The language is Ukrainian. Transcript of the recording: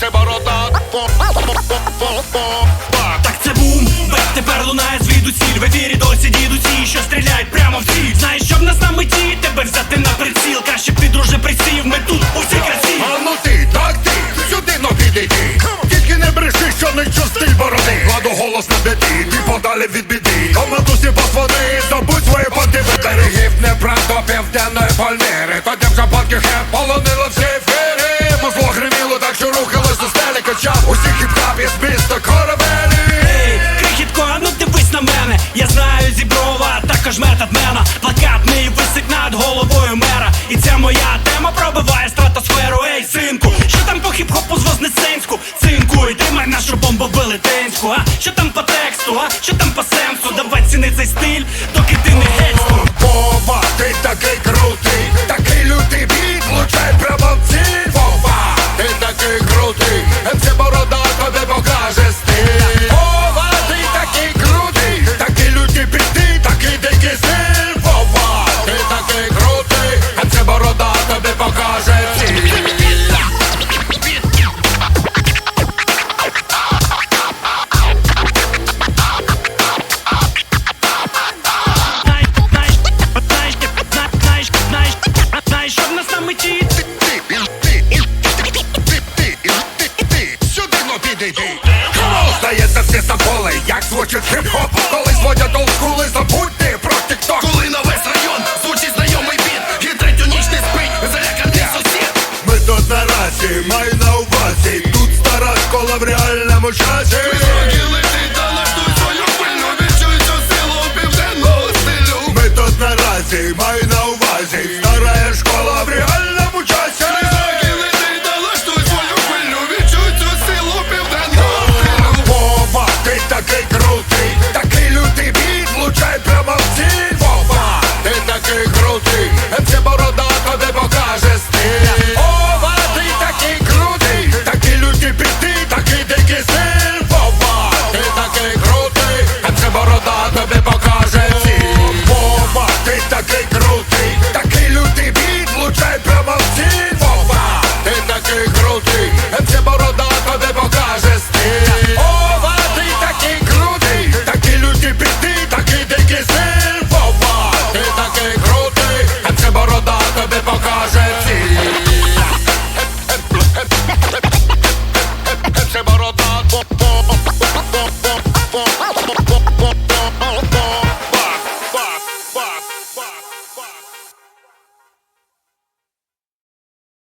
Це борода. Так це бум, бек тепер лунає звідусіль. В ефірі досі дідусі, що стріляють прямо в ціль Знаєш, щоб нас на меті тебе взяти на приціл. Краще б ти, друже, присів, ми тут у всій красі А ну ти, так ти, сюди но підійди. Тільки не бреши, що не чув стиль бороди. Владу голос на біді, ти подалі від біди. Командусі позвони, забудь свої не правда південної Пальміри Тоді в шампанки хеп полонило всі ефіри. Мозло гриміло, так що рухалось до стелі Качав усіх хіп-хап із міста корабелі. Ей, крихітко, а ну дивись на мене. Я знаю зіброва, також метод мена. Плакат мій висить над головою мера. І ця моя тема. Пробиває стратосферу. Ей, синку, що там по хіп-хопу з Вознесенську? Цинку, і тримай нашу бомбу велетенську А? Що там по тексту, а? Що там по сенсу? Давай ціни цей стиль, доки ти не геть Вова, ти такий крутий DDD Здається, всі забули, як звучить хіп-хоп? Коли зводять олдскули, забудьте про тікток Коли на весь район звучить знайомий біт І третю ніч не спить, заляканий сусід. Ми тут наразі, маю на увазі Тут стара школа в реальному часі. Маю